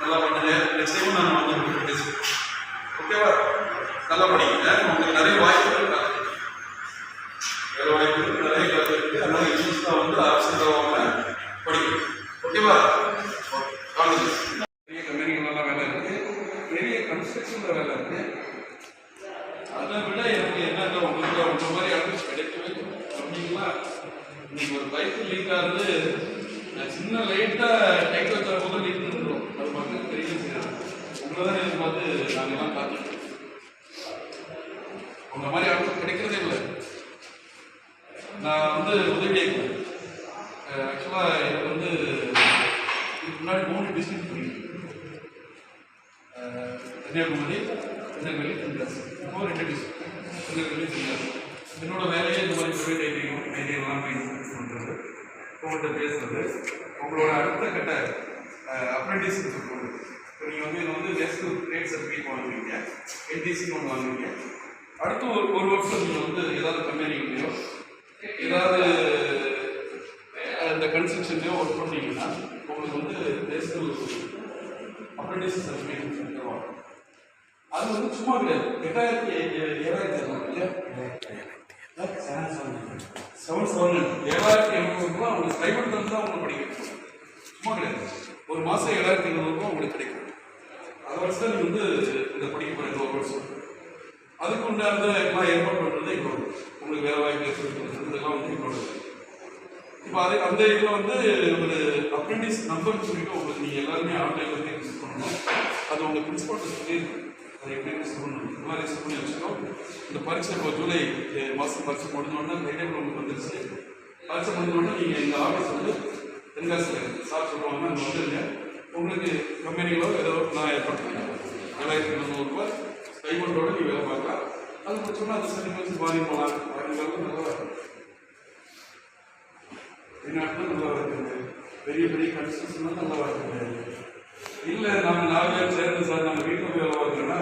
நல்லா பண்ணுங்க நெக்ஸ்ட் நான் வந்து ஓகேவா நல்லா படிங்க. உங்களுக்கு நிறைய வாய்ப்புகள் ஓகேவா? காலேஜ் பெரிய கம்பெனிகளெல்லாம் வேலை இருக்கு. பெரிய கன்ஸ்ட்ரக்ஷன்ல வேலை இருக்கு. அதை விட எனக்கு என்னங்க உங்களுக்கு உங்க மாதிரி அட்ரஸ் கிடைக்கவே அப்படிங்களா? நீங்க ஒரு பைக் லீக் ஆகுது. நான் சின்ன லைட்டா டைட் வச்சா போதும் லீக் பண்ணுறோம் அது பார்த்து தெரிய செய்யணும் உங்களை தான் எதிர்பார்த்து நாங்கெல்லாம் காத்துட்டு இருக்கோம். உங்க மாதிரி அட்ரஸ் கிடைக்கிறதே இல்லை. நான் வந்து உதவி ஆக்சுவலாக எனக்கு வந்து முன்னாடி மூணு டிஸ்ட்ரிக்ட் பண்ணியிருக்கேன் கன்னியாகுமரி திருநெல்வேலி தென்காசி இப்போ ரெண்டு டிஸ்ட்ரிக்ட் திருநெல்வேலி தென்காசி என்னோட வேலையே இந்த மாதிரி ப்ரைவேட் ஐடியும் எல்லாம் மெயின்டைன் பண்ணுறது உங்கள்கிட்ட பேசுறது. உங்களோட அடுத்த கட்ட அப்ரெண்டிஸ் சொல்கிறது இப்போ நீங்கள் வந்து இதில் வந்து நெக்ஸ்ட் கிரேட் சர்டிஃபிகேட் வாங்குவீங்க. என்டிசின்னு ஒன்று வாங்குவீங்க. அடுத்து ஒரு ஒரு வருஷம் நீங்கள் வந்து ஏதாவது கம்பெனிலையோ ஏதாவது அந்த இந்த கன்ஸ்ட்ரக்ஷன்லையோ ஒர்க் பண்ணீங்கன்னா உங்களுக்கு வந்து நெக்ஸ்ட் அப்ரெண்டிஸ் சர்டிஃபிகேட் தருவாங்க அது வந்து சும்மா கிடையாது. எட்டாயிரத்தி ஏழாயிரத்தி இரநூறு இல்லையா? செவன் செவன் ஏழாயிரத்தி எழுநூறு ரூபா உங்களுக்கு ஸ்டைபண்ட் தந்து தான் அவங்க படிக்கணும். சும்மா கிடையாது. ஒரு மாதம் ஏழாயிரத்தி ஐநூறு ரூபா உங்களுக்கு கிடைக்கும். அதை வச்சு தான் நீங்கள் வந்து இந்த படிக்க போகிற ஒரு வருஷம் அதுக்கு உண்டான எல்லாம் ஏற்பாடு பண்ணுறது இப்போ உங்களுக்கு வேலை வாய்ப்பு ஏற்படுத்தி இதெல்லாம் வந்து எங்களோட இப்போ அது அந்த இதில் வந்து ஒரு அப்ரெண்டிஸ் நம்பர் சொல்லிட்டு உங்களுக்கு நீங்கள் எல்லாருமே ஆன்லைனில் வந்து யூஸ் பண்ணணும். அது உங்கள் பிரின்சிபால்ட்ட சொல்லி அதை எப்படி ரிஜிஸ்டர் பண்ணணும். மாதிரி ரிஜிஸ்டர் பண்ணி வச்சுக்கோம் இந்த பரீட்சை இப்போ ஜூலை மாதம் பரீட்சை முடிஞ்சோடனே தைரியம் உங்களுக்கு வந்துருச்சு. பரீட்சை முடிஞ்சோடனே நீங்கள் இந்த ஆஃபீஸ் வந்து தென்காசியில் சார் சொல்லுவாங்க அங்கே வந்துருங்க. உங்களுக்கு கம்பெனிகளோ ஏதோ நான் ஏற்பாடு பண்ணுறேன் ஏழாயிரத்தி முந்நூறுரூவா ஸ்டைமண்டோட நீ வேலை பார்க்கலாம். அது முடிச்சோன்னா அது சரி வச்சு வாங்கி போகலாம் வாங்கினாலும் நல்லா இருக்கும். வெளிநாட்டில் நல்லா இருக்குது பெரிய பெரிய கன்ஸ்ட்ரக்ஷன்லாம் நல்லா இருக்குது இல்லை நம்ம நாலு பேர் சேர்ந்து சார் நாங்கள் வீட்டில் வேலை பார்க்குறோன்னா